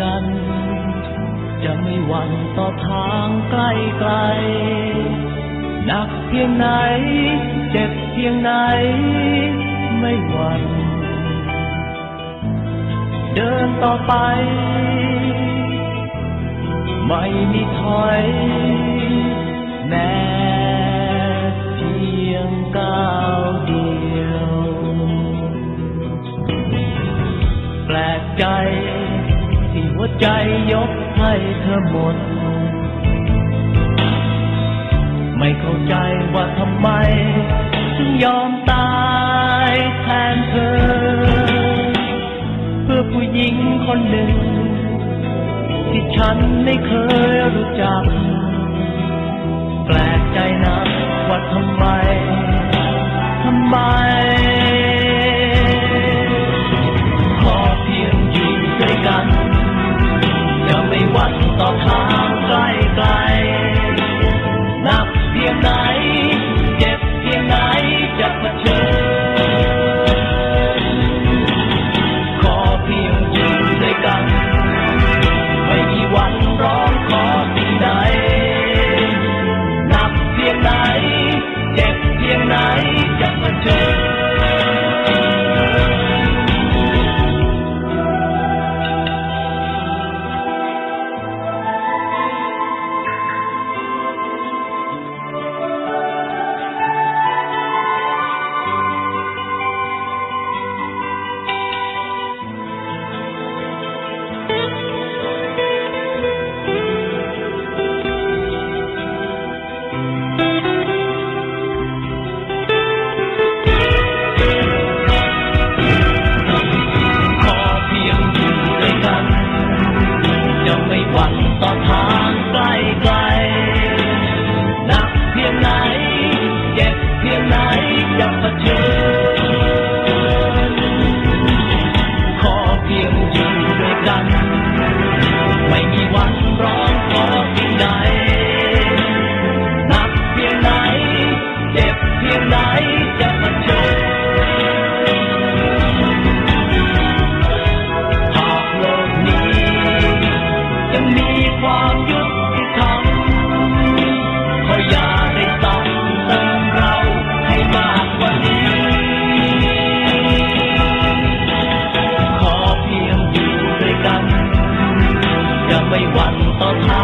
กัน จะไม่หวั่นต่อทางใกล้ไกลหนักเพียงไหน เจ็บเพียงไหน ไม่หวั่นเดินต่อไป ไม่มีถอย แม้เพียงก้าวเดียว แปลกใจ ใจยกให้เธอหมด ไม่เข้าใจว่าทำไมถึงยอมตายแทนเธอ เพื่อผู้หญิงคนหนึ่ง ที่ฉันไม่เคยรู้จัก Thank you. ขอเพียงอยู่ด้วยกัน จะไม่หวั่นต่อท้า